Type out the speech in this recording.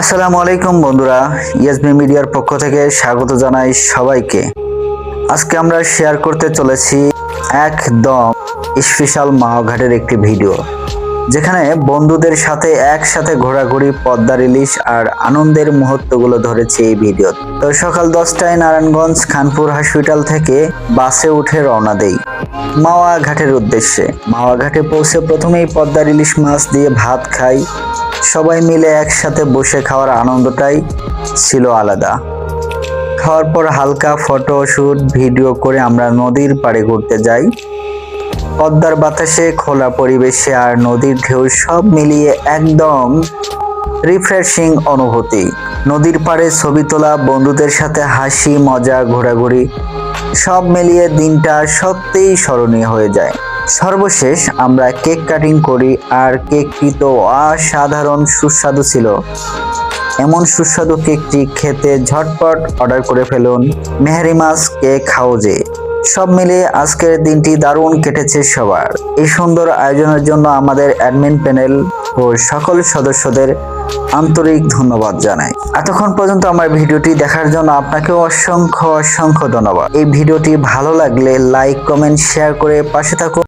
আসসালামু আলাইকুম বন্ধুরা ইয়াসমি মিডিয়ার পক্ষ থেকে স্বাগত জানাই সবাইকে। আজকে আমরা শেয়ার করতে চলেছি একদম স্পেশাল মাওঘাটের একটি ভিডিও যেখানে বন্ধুদের সাথে একসাথে ঘোরাঘুরি পদ্মার ইলিশ আর আনন্দের মুহূর্তগুলো ধরেছে এই ভিডিও তো। সকাল দশটায় নারায়ণগঞ্জ খানপুর হসপিটাল থেকে বাসে উঠে রওনা দেই মাওয়া ঘাটের উদ্দেশ্যে। মাওয়া ঘাটে পৌঁছে প্রথমেই পদ্মার ইলিশ মাছ দিয়ে ভাত খাই। সবাই মিলে একসাথে বসে খাওয়ার আনন্দটাই ছিল আলাদা। খাওয়ার পর হালকা ফটো শুট ভিডিও করে আমরা নদীর পাড়ে ঘুরতে যাই। পদ্মার বাতাসে, খোলা পরিবেশে আর নদীর ঢেউ সব মিলিয়ে একদম রিফ্রেশিং অনুভূতি। নদীর পাড়ে ছবি তোলা, বন্ধুদের সাথে হাসি, মজা, ঘোরাঘুরি সব মিলিয়ে দিনটা সত্যিই স্মরণীয় হয়ে যায়। সর্বশেষ আমরা কেক কাটিং করি আর কেকটি তো অসাধারণ সুস্বাদু ছিল। এমন সুস্বাদু কেকটি খেতে ঝটপট অর্ডার করে ফেলুন মেহারি মাছ কেক হাউজে। সব মিলিয়ে আজকের দিনটি দারুণ কেটেছে সবার। এই সুন্দর আয়োজনের জন্য আমাদের অ্যাডমিন প্যানেল ও সকল সদস্যদের আন্তরিক ধন্যবাদ জানাই। এতক্ষণ পর্যন্ত আমার ভিডিওটি দেখার জন্য আপনাকেও অসংখ্য অসংখ্য ধন্যবাদ। এই ভিডিওটি ভালো লাগলে লাইক, কমেন্ট, শেয়ার করে পাশে থাকুন।